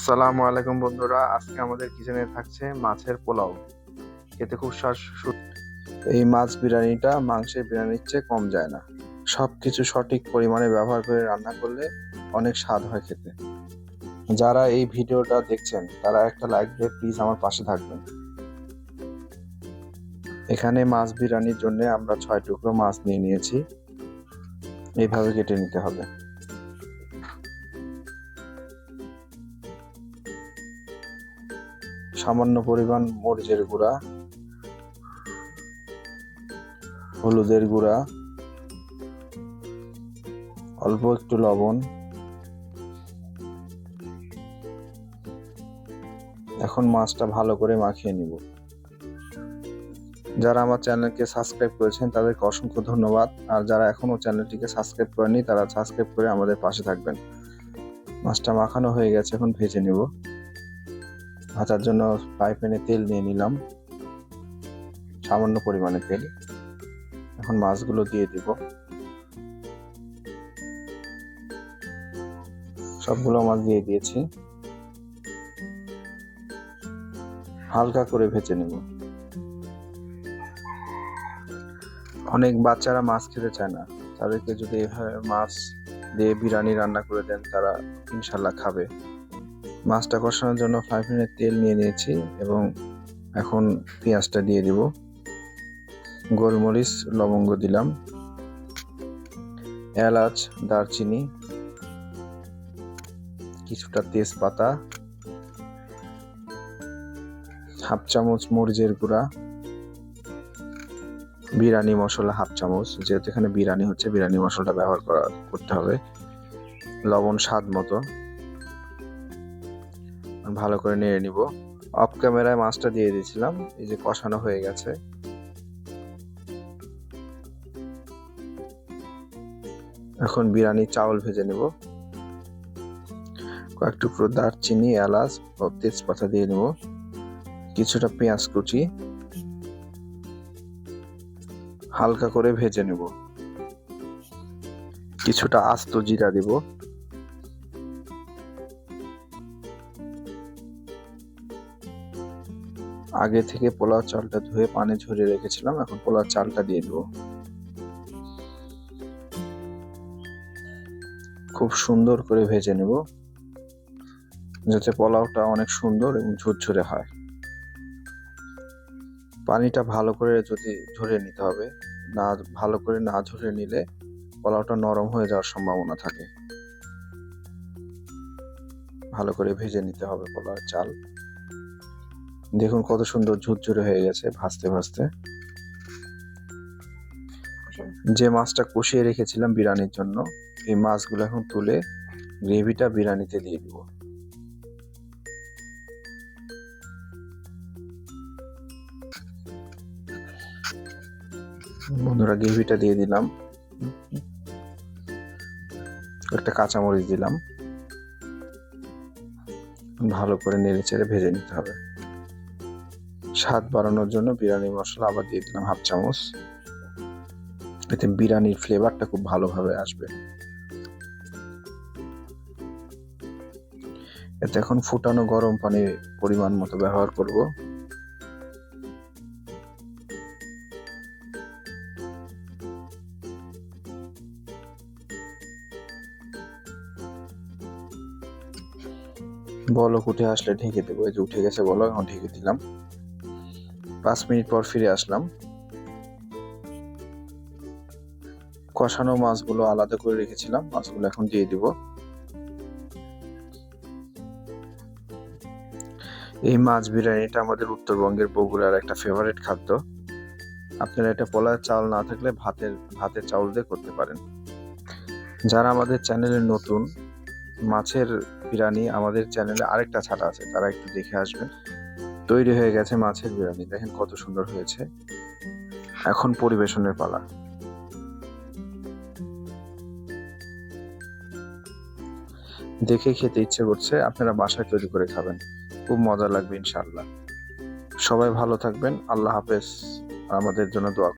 আসসালামু আলাইকুম বন্ধুরা, আজকে আমাদের কিচেনে থাকছে মাছের পোলাও। খেতে খুব স্বাদ এই মাছ বিরিয়ানিটা, মাংসের বিরিয়ানির চেয়ে কম যায় না। সব কিছু সঠিক পরিমাণে ব্যবহার করে রান্না করলে অনেক স্বাদ হয় খেতে। যারা এই ভিডিওটা দেখছেন, তারা একটা লাইক দিয়ে প্লিজ আমার পাশে থাকবেন। এখানে মাছ বিরিয়ানির জন্য আমরা ছয় টুকরো মাছ নিয়ে নিয়েছি। এইভাবে কেটে নিতে হবে। সামান্য পরিমাণ মরিচের গুঁড়া, হলুদের গুঁড়া, অল্প একটু লবণ। এখন মাছটা ভালো করে মাখিয়ে নিব। যারা আমার চ্যানেলকে সাবস্ক্রাইব করেছেন, তাদেরকে অসংখ্য ধন্যবাদ। আর যারা এখনও চ্যানেলটিকে সাবস্ক্রাইব করেনি তারা সাবস্ক্রাইব করে আমাদের পাশে থাকবেন। মাছটা মাখানো হয়ে গেছে, এখন ভেজে নেব। ভাজার জন্য ফ্রাই প্যানে তেল নিয়ে নিলাম। সামান্য পরিমাণে তেল। এখন মাছগুলো দিয়ে দিব। সবগুলো মাছ দিয়ে দিয়েছি। হালকা করে ভেজে নেব। অনেক বাচ্চারা মাছ খেতে চায় না। তাদেরকে যদি এভাবে মাছ দিয়ে বিরিয়ানি রান্না করে দেন, তারা ইনশাল্লাহ খাবে। মাছটা কষানোর জন্য ফ্রাই প্যানে তেল নিয়ে নিয়েছি এবং এখন পেঁয়াজটা দিয়ে দিব। গোলমরিচ, লবঙ্গ দিলাম। এলাচ, দারচিনি, কিছুটা তেজপাতা, হাফ চামচ মরিচের গুঁড়া, বিরিয়ানি মশলা হাফ চামচ, যেহেতু এখানে বিরিয়ানি হচ্ছে, বিরিয়ানি মশলাটা ব্যবহার করা, করতে হবে। লবণ স্বাদ মতো। ভালো করে নেড়ে নিব। অফ ক্যামেরায় মাছটা দিয়ে দিয়েছিলাম, এই যে কষানো হয়ে গেছে। এখন বিরিয়ানি চাউল ভেজে নেব। কয়েক টুকরো দারচিনি, এলাচ ও তেজপাতা দিয়ে নেব। কিছুটা পেঁয়াজ কুচি। হালকা করে ভেজে নেব। কিছুটা আস্ত জিরা দিব। আগে থেকে পোলাও চালটা ধুয়ে পানি ঝরিয়ে রেখেছিলাম, এখন পোলাও চালটা দিয়ে দেবো। খুব সুন্দর করে ভেজে নেব, যাতে পোলাওটা অনেক সুন্দর এবং ঝুরঝুরে হয়। পানিটা ভালো করে যদি ঝরিয়ে নিতে হবে, না, ভালো করে না ঝরিয়ে নিলে পোলাওটা নরম হয়ে যাওয়ার সম্ভাবনা থাকে। ভালো করে ভেজে নিতে হবে পোলাওয়ের চাল। দেখুন কত সুন্দর ঝুরঝুরে হয়ে গেছে ভাজতে ভাজতে যে মাছটা কষিয়ে রেখেছিলাম বিরিয়ানির জন্য, এই মাছগুলো এখন তুলে গ্রেভিটা বিরিয়ানিতে দিয়ে দিব। বন্ধুরা, গ্রেভিটা দিয়ে দিলাম। একটা কাঁচামরিচ দিলাম। ভালো করে নেড়ে চেড়ে ভেজে নিতে হবে। স্বাদ বাড়ানোর জন্য বিরিয়ানি মশলা, আবার দিয়ে দিলাম হাফ চামচ। এতে বিরিয়ানির ফ্লেভারটা খুব ভালোভাবে আসবে। এতে এখন ফুটানো গরম পানি পরিমাণ মতো ব্যবহার করব। বলক উঠে আসলে ঢেকে দেবো। এই যে উঠে গেছে বলক, এখন ঢেকে দিলাম। পাঁচ মিনিট পর ফিরে আসলাম। কষানো মাছগুলো আলাদা করে রেখেছিলাম, মাছগুলো এখন দিয়ে দিব। এই মাছ বিরিয়ানিটা আমাদের উত্তরবঙ্গের বগুড়ার একটা ফেভারিট খাদ্য। আপনারা এটা পোলার চাল না থাকলে ভাতের ভাতের চাউল দিয়ে করতে পারেন। যারা আমাদের চ্যানেলে নতুন, মাছের বিরিয়ানি আমাদের চ্যানেলে আরেকটা ছাড়া আছে, তারা একটু দেখে আসবেন। তৈরি হয়ে গেছে মাছের বিরিয়ানি। দেখেন কত সুন্দর হয়েছে। এখন পরিবেশনের পালা। দেখে খেতে ইচ্ছে করছে, আপনারা বাসায় তৈরি করে খাবেন। খুব মজা লাগবে ইনশাল্লাহ সবাই ভালো থাকবেন। আল্লাহ হাফেজ। আমাদের জন্য দোয়া